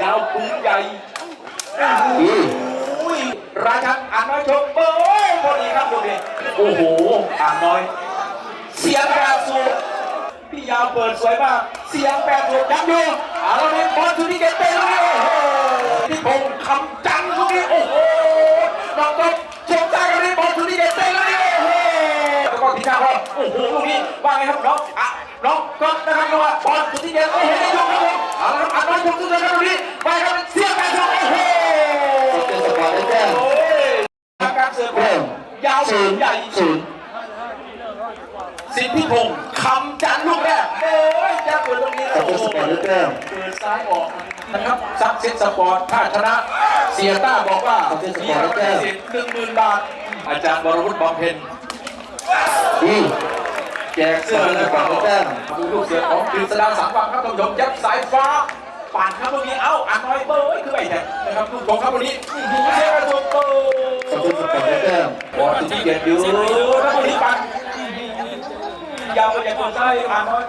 ยาวปืนใหญ่ดีอุ้ยราชันอ่านน้อยชมเบ้ยพอดีครับดูดิโอ้โหอ่านน้อย เสียงแปดสูบพี่ยาวเปิดสวยมาก เสียงแปดสูบยังอยู่เอาละนี่บอลชูที่เกตเต้ลูกนี้โอ้โหที่พงษ์คำจังลูกนี้โอ้โหน้องก็ชมได้กันนี่บอลชูที่เกตเต้ลูกนี้โอ้โหแล้วก็ทีหน้าก็โอ้โหลูกนี้ว่าไงครับน้องอะน้องก็นะครับว่าบอลชูที่เกตโอ้โหได้ยกครับผม เอาละครับอ่านน้อยชมสุดเลยครับลูกนี้ไปครับเสียงแปดสูบโอ้โหเป็นสปอร์ตได้แต้มโอ้ยการเสิร์ฟเริ่มยาวศูสูนงย์ใหญ่ศูนย์สิทธิพงศ์คำจันลูกแรกโอ้ยจะเปิดตรงนี้โอ้โหเซสปอร์ตได้แต้มเปิดซ้ายออกนะครับซักเซ็ตสปอร์ตถ้าชนะเสียต้าบอกว่ามีรางวัลสิทธิ์หนึ่งหมื่นบาท อาจารย์วรวุฒิบำเพ็ญดี แจกเสื้อแล้วก็ดูลูกเสือของกฤษดาสังวังครับท่านผู้ชมยัดสายฟ้าปั่นครับตรงนี้เอ้าอันน้อยเบอร์คือไอ้เนี่ยนะครับลูกชมครับตรงนี้ดูเสียกระสุนเบอร์สักเซสปอร์ตได้แต้มบอลที่เด็ดอยู่ถ้าคนนี้ปังยาวไปจากคนใต้อ่านน้อย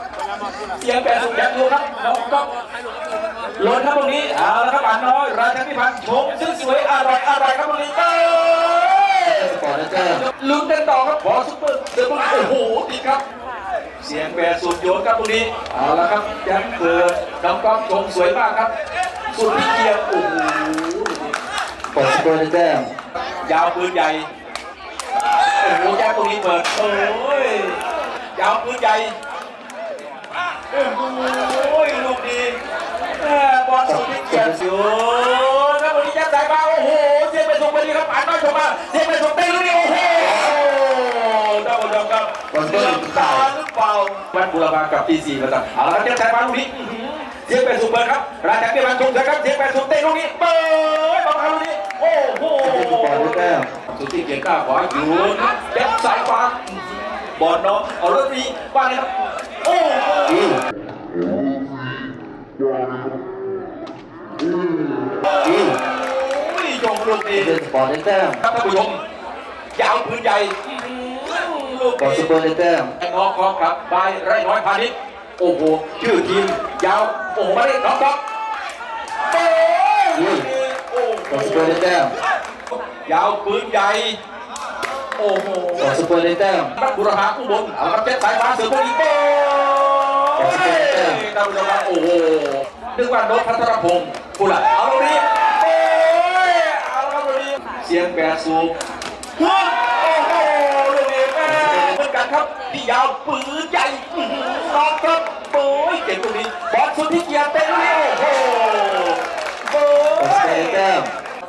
เสียงแปดสุดยัดอยู่ครับน้องก็ล้นครับตรงนี้เอาละครับอ่านน้อยราชาพิพันธ์ชมซึ่งสวยอร่อยอร่อยครับตรงนี้เอ้ยสปอร์ตได้แต้มลุ้นกันต่อครับบอลซุปเปอร์เสือตรงนี้โอ้โหติดครับ เสียงแปดสุดโยนครับตรงนี้เอาละครับยัดเปิดน้องก๊อฟชมสวยมากครับ สุดที่เกียร์โอ้โหปอร์ตสปอร์ได้แต้มยาวปืนใหญ่โอ้โหแจ็คตรงนี้เปิดโอ้ยยาวปืนใหญ่โอ้โหลูกดีบอลสุดที่เกียรติอยู่ครับวันนี้แจ็คสายมาโอ้โห วัดบุรพากับตีสี่มาตั้งเอาละครับแจ็คสายมาลูกนี้อื้อหือเสียงไปส่งเปิดครับราชาเกียรติชมนะครับเสียงไปส่งเต้นลูกนี้เปิดบอลครับลูกนี้โอ้โหสปอร์ตได้แต้มสุดที่เกียรติกล้าขวาอยู่แจ็คสายฟ้าบอลเนาะเอารถดีบ้านเลยครับโอ้โหดีดีโอ้ยยงลูกดีเป็นสปอร์ตได้แต้มครับท่านผู้ชมยาวพื้นใหญ่ ลูกปอร์ตดีสปอร์ตได้แต้มไอ้น้องคองครับบายไร่น้อยพาณิชย์โอ้โหชื่อทีมยาวโอ้โหมาได้น้องครับโอ้ยโอ้ปอร์ตสปอร์ตได้แต้มยาวปืนใหญ่โอ้โหปอร์ตสปอร์ตได้แต้มรัฐบุรพาอุบลเอาละครับแจ็คสายฟ้าเสือพวกนี้โอ้ยท่านผู้ชมครับโอ้โหนึกว่าโน้ตพัทรพงศ์พูดละเอาตรงนี้โอ้ยเอาละครับตรงนี้เสียงแปดสูบโอ้โหลูกนี้แม่เหมือ นกันครับพี่ยาวปืนใหญ่อื้อหือน้องครับโอ้ยเก่งตรงนี้บอลสุดที่เกียร์เต็มเลยโอ้โหโอ้ปอร์ตสปอร์ตได้ยแต้ม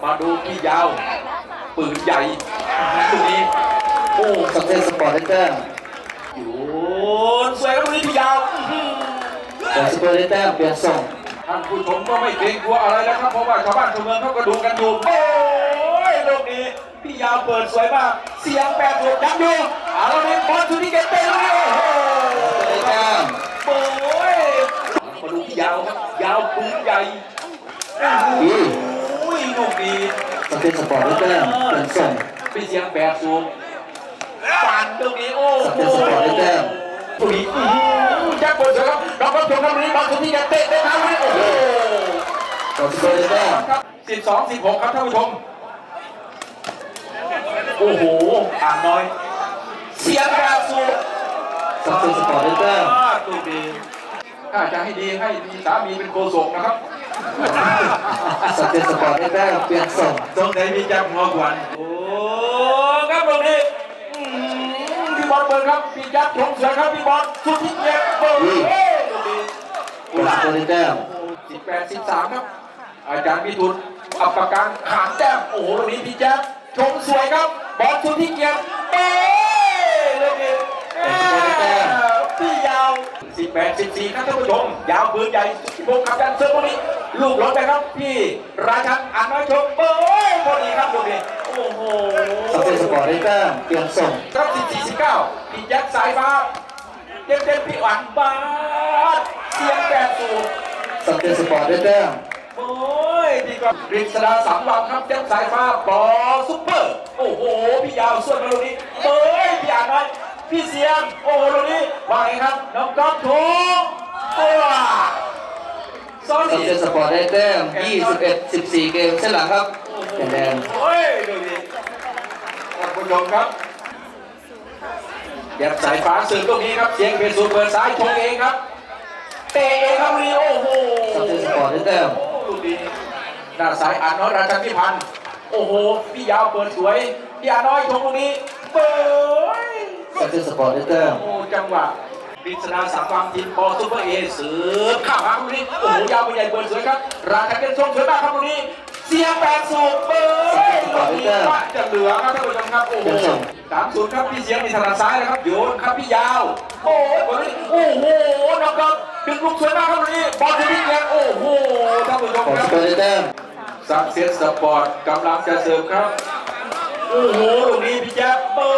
มาดูพี่ยาวปืนใหญ่ลูกนี้โอ้สักเซสปอร์ตได้แต้มโยนสวยครับลูกนี้พี่ยาวอื้อหือปอร์ตสปอร์ตได้แต้มเปลี่ยนส่งท่านผู้ชมก็ไม่เกรงกลัวอะไรแล้วครับเพราะว่าชาวบ้านชาวเมืองเขาก็ดูกันอยู่โอ้ยลูกนี้พี่ยาวเปิดสวยมาก เสียงแปดถูกยับอยู่เอาลูกนี้บอลชูที่เกตเต้ลูกนี้โอ้โหได้แต้มโอ้ยมาดูพี่ยาวครับยาวปืนใหญ่ดีโอ้ยลูกนี้สักเซสปอร์ตได้แต้มเปลี่ยนส่งเป็นเสียงแปดสูงปั่นตรงนี้โอ้โหสักเซสปอร์ตได้แต้มตรงนี้อื้อหือแจ็คเปิดสวยครับเราก็ชมครับตรงนี้บอลชูที่เกตเต้ได้ครับลูกนี้โอ้โหปอร์ตสปอร์ตได้แต้มครับ12 16ครับท่านผู้ชม โอ้โหอ่านน้อย เสียงแบบสูงสักเซสปอร์ตได้แต้มตัวดีถ้าจะให้ดีให้มีสามีเป็นโคศกนะครับสักเซสปอร์ตได้แต้มเปลี่ยนส่งตรงไหนมีจับหัวขวัญโอ้ครับตรงนี้อืมพี่บอลเปิดครับพี่ยัดชงเสือครับพี่บอลสุดที่เจ็บเปิดเฮ้ยตรงนี้ปอร์ตสปอร์ตได้แต้มสิบแปดสิบสามครับ อาจารย์พิทุนอัปปการขานแต้มโอ้โหตรงนี้พี่แจ๊บชมสวยครับ บอลชุดที่เกียร์เป้เลยนี่พี่ยาวสิบแปดสิบสี่ครับท่านผู้ชม ยาวปืนใหญ่สิบหกครับดันเซิร์ฟตรงนี้ ลูกรถไปครับพี่ราชันอ่านน้อยชมเป้พอดีครับตรงนี้โอ้โหสักเซสปอร์ตได้แต้มเปลี่ยนส่งครับสิบสี่สิบเก้าพี่แจ๊บสายฟ้าเต็มเต็มๆพี่หวันบาสเสียงแปดสูงสักเซสปอร์ตได้แต้มโอ้ ยพี่ก็กฤษดาสังวางครับแจ็คสายฟ้าบอซุปเปอร์ โอ้โห พี่ยาวส่วนมาลูกนี้เฮ้ยพี่อ่านน้อยพี่เสียง โอ้โหลูกนี้ว่าไงครับ น้องก๊อฟถูกตัวซอสัรี่กเซสสปอร์ตได้แต้ม21 14 เกมเส้นหลังครับเป็นแดงโอ้ยดูดิท่านผู้ชมครับแยบสายฟ้าสื่อตรงนี้ครับ เสียงเป็นสูเปิดซ้ายชงเองครับ เตะเองครับวีโอ้โหสักเซสสปอร์ตได้แต้มโอ้ลูก ดีหน้าสายอาน้อยราชันพิพันธ์โอ้โห พี่ยาวเปิดสวย พี่อาน้อยชงตรงนี้เปิดสักเซสสปอร์ตได้แต้มโอ้จังหวะปริศนาสังวังทีมบอลซูเปอร์เอเสือข้ามหางตรงนี้โอ้โหยาวไปใหญ่เปิดสวยครับ ราชันเป็นชงสวยมากครับตรงนี้เสียงแปดสูบเปิดลูกนี้ว่าจะเหลือครับท่านผู้ชมครับโอ้โหสามศูนย์ครับพี่เสียงมีถนัดซ้ายนะครับโยนครับพี่ยาว โอ้ยวันนี้โอ้โหนะครับดึงลูกสวยมากครับวันนี้บอลจะวิ่งแรงโอ้โหท่านผู้ชมขอคสรับ เปอร์ได้แต้มสักเซสสปอร์ตกำลังจะเสิร์ฟครับ โอ้โหลูกนี้พี่แจ๊บเปิ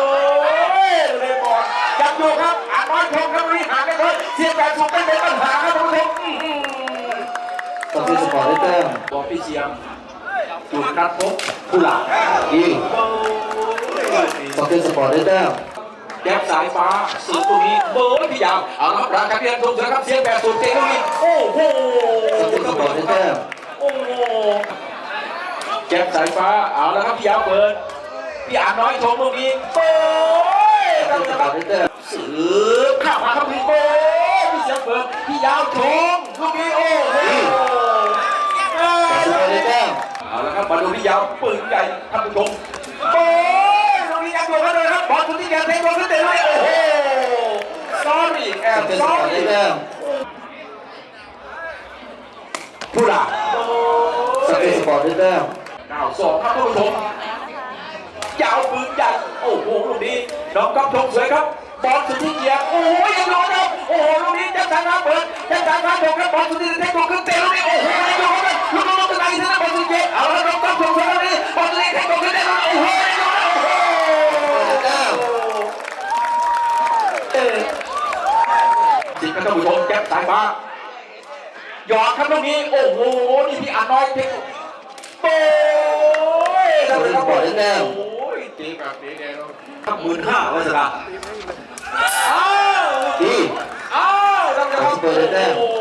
ดเลยบอลยังอยู่ครับอาน้อยชมครับวันนี้หาไม่พ้นเสียงแบบสูงไม่เป็นปัญหาครับท่านผู้ชมอื้อหือสักเซสสปอร์ตได้แต้มบอลพี่เสียงจุดนัดพบผู้หลักดีโอ้ยสักเซสสปอร์ตได้แต้มแก๊ปสายฟ้าสูงตรงนี้เบอร์พี่ยาวเอาละครับราชาเรียนทงเสือครับเสียงแบบสูงเตะตรงนี้โอ้โหสักเซสสปอร์ตได้แต้มโอ้โห แก๊ปสายฟ้าเอาละครับพี่ยาวเปิดพี่อ่านน้อยชมตรงนี้เปิดสักเซสสปอร์ตได้แต้มสืบข้าวมาครับพี่เปิดพี่เสียงเปิดพี่ยาวชมลูกนี้โอ้โหขอสเปอร์ได้แต้มเอาละครับมาดูพี่ยาวปืนใหญ่ท่านผู้ชมโอ้ยตรงนี้ยังอยู่กันเลยครับบอลทุกที่แกเทคบอลขึ้นเตะเลยโอ้โห sorry แอสับกเซสสปอร์ตได้ sorry แต้มผู้หลักสักเซสสปอร์ตได้แต้ม เก้าวสองครับท่านผู้ชมยาวปืนใหญ่โอ้โหลูกนี้น้องก๊อฟชงสวยครับบอลสุดที่เกียร์โอ้ยยังโดนครับโอ้โหลูกนี้จัดการมาเปิดจัดการมาเปิดครับบอลสุดที่เทคบอลขึ้นเตะลูกนี้โอ้โหยังโดนครับลูกน้องตะไคร้ชนะบอลสุดเกียร์เอาละน้องก๊อฟชงสวยลูกนี้บอลสุดที่เทคบอลขึ้นเตะลูกโอ้โหยังโดนครับโอ้โหได้แต้มสิบครับท่านผู้ชมแก๊ปสายฟ้าหยอดครับลูกนี้โอ้โหนี่พี่อันน้อยเทค โอ้ยท่านผู้ชมครับโอ้ยตีแบบนี้แน่นอนครับหมื่นห้าวัสดาอ้าวดีอ้าวท่านผู้ชมครับเปิดแต้มโอ้โห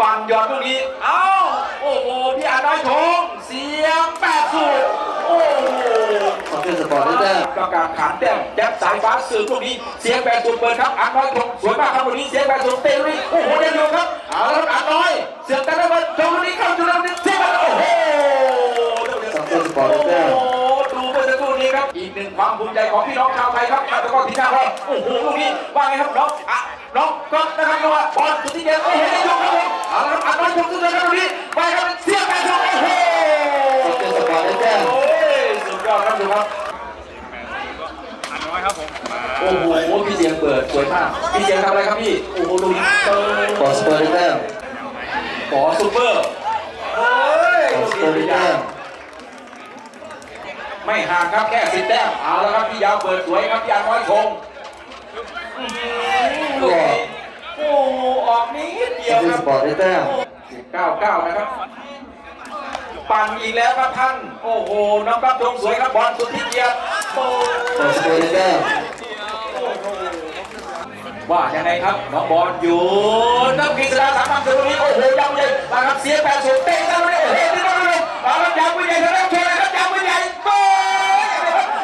ปั่นหยอดลูกนี้ เอ้า โอ้โห พี่อันน้อยชง เสียงแปดสูบโอ้โหสักเซสสปอร์ตได้แต้มประกาศขานแต้มแจ็บสายฟ้าสื่อพวกนี้ เสียงแปดสูบเปิดครับอันน้อยชงสวยมากครับวันนี้ เสียงแปดสูบเตะลูกนี้ โอ้โหเด่นอยู่ครับ เอาละอันน้อย เสียงกันได้มาชงลูกนี้เข้าจุดนั้นเสียงกันโอ้โหสักเซสสปอร์ตได้แต้มโอ้โหดูเมื่อสักครู่นี้ครับ อีกหนึ่งความภูมิใจของพี่น้องชาวไทยครับแล้วก็ที่หน้าเราโอ้โหลูกนี้ว่าไงครับน้องอะน้องก็นะครับดูว่าบอลสุดที่เดียวโอ้โหได้ยกครับผมเอาละครับอันน้อยชงสุดเลยครับลูกนี้ไปครับเสียงแปดสูบโอ้โหสักเซสสปอร์ตได้แต้มโอ้ยสุดยอดครับดูครับอันน้อยครับผมมาโอ้โหพี่เสียงเปิดสวยมาก พี่เสียงทำอะไรครับพี่ โอ้โหดูนี่เปิดขอสเปอร์ได้ แต้มขอซูเปอร์โอ้ยขอสเปอร์ได้แต้มไม่ห่างครับแค่สิบแต้มเอาแล้วครับพี่ยาวเปิดสวยครับพี่อันน้อยคงอื้อหือลูกนี้โอ้โหออกนิดเดียสัวกเซคสรับสปอร์ตได้แต้มเก้าเก้านะครับปั่นอีกแล้วครับท่าน โอ้โหน้องกับจงสวยครับบอลสุดที่เกียรติโอ้ขอสเปอร์ได้แต้ม ว่ายังไงครับน้องบอลอยู่นักกีฬาสามัญสุดนี้โอ้โหยาวใหญ่นะครับเสียแปดสูงเตะกันเลยโอ้โหนี่น้งเลยเอาละยาวใหญ่ทางด้านชว์เลยครับยาวใหญ่โอ้ย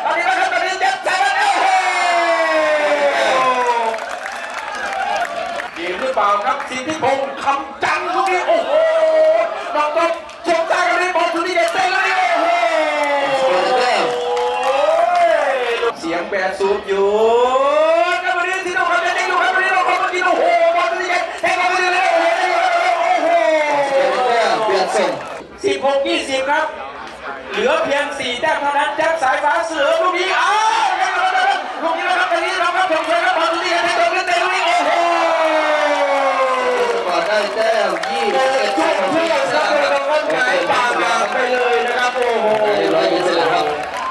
ตอนนี้นะครับตอนนี้เจ็บใจแล้วโอ้โหดีหรือเปล่าครับสิทธิพงษ์คำจังทุกนี้โอ้โหน้องก็ชมใจกันเลยบอลสุดที่เด็ดเตะเลยโอ้โหเสียงแปดสูบอยู่ เหลือเพียงสี่แต้มเท่านั้นแจ็คสายฟ้าเสือลูกนี้อ้า